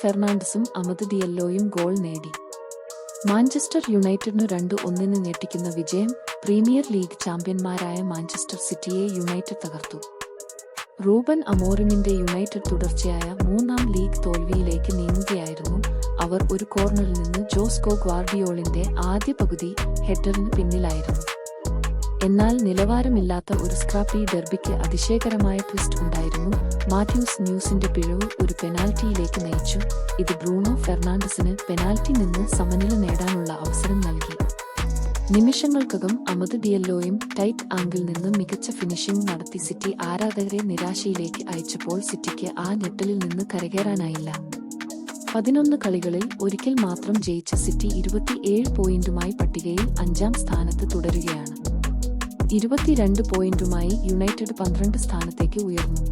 ഫെർണാണ്ടസും അമത് ഡിയല്ലോയും ഗോൾ നേടി. മാഞ്ചസ്റ്റർ യുണൈറ്റഡിനു രണ്ട് ഒന്നിന് ഞെട്ടിക്കുന്ന വിജയം പ്രീമിയർ ലീഗ് ചാമ്പ്യന്മാരായ മാഞ്ചസ്റ്റർ സിറ്റിയെ യുണൈറ്റഡ് തകർത്തു. റൂബൻ അമോറിമിന്റെ യുണൈറ്റഡ് തുടർച്ചയായ മൂന്നാം ലീഗ് തോൽവിയിലേക്ക് നീങ്ങുകയായിരുന്നു അവർ ഒരു കോർണറിൽ നിന്ന് ജോസ്കോ ഗ്വാർഡിയോളിന്റെ ആദ്യ പകുതി ഹെഡറിന് പിന്നിലായിരുന്നു. എന്നാൽ നിലവാരമില്ലാത്ത ഒരു സ്ക്രാപ്പി ഡെർബിക്ക് അതിശയകരമായ ട്വിസ്റ്റ് ഉണ്ടായിരുന്നു. മാത്യൂസ് ന്യൂസിന്റെ പിഴവ് ഒരു പെനാൽറ്റിയിലേക്ക് നയിച്ചു. ഇത് ബ്രൂണോ ഫെർണാണ്ടസിന് പെനാൽറ്റി നിന്ന് സമനില നേടാനുള്ള അവസരം നൽകി. നിമിഷങ്ങൾക്കകം അമത് ഡിയല്ലോയും ടൈറ്റ് ആംഗിൾ നിന്ന് മികച്ച ഫിനിഷിംഗ് നടത്തി സിറ്റി ആരാധകരെ നിരാശയിലേക്ക് അയച്ചപ്പോൾ സിറ്റിക്ക് ആ ഞെട്ടലിൽ നിന്ന് കരകയറാനായില്ല. പതിനൊന്ന് കളികളിൽ ഒരിക്കൽ മാത്രം ജയിച്ച സിറ്റി ഇരുപത്തിയേഴ് പോയിന്റുമായി പട്ടികയിൽ അഞ്ചാം സ്ഥാനത്ത് തുടരുകയാണ്. ഇരുപത്തിരണ്ട് പോയിന്റുമായി യുണൈറ്റഡ് പന്ത്രണ്ട് സ്ഥാനത്തേക്ക് ഉയർന്നു.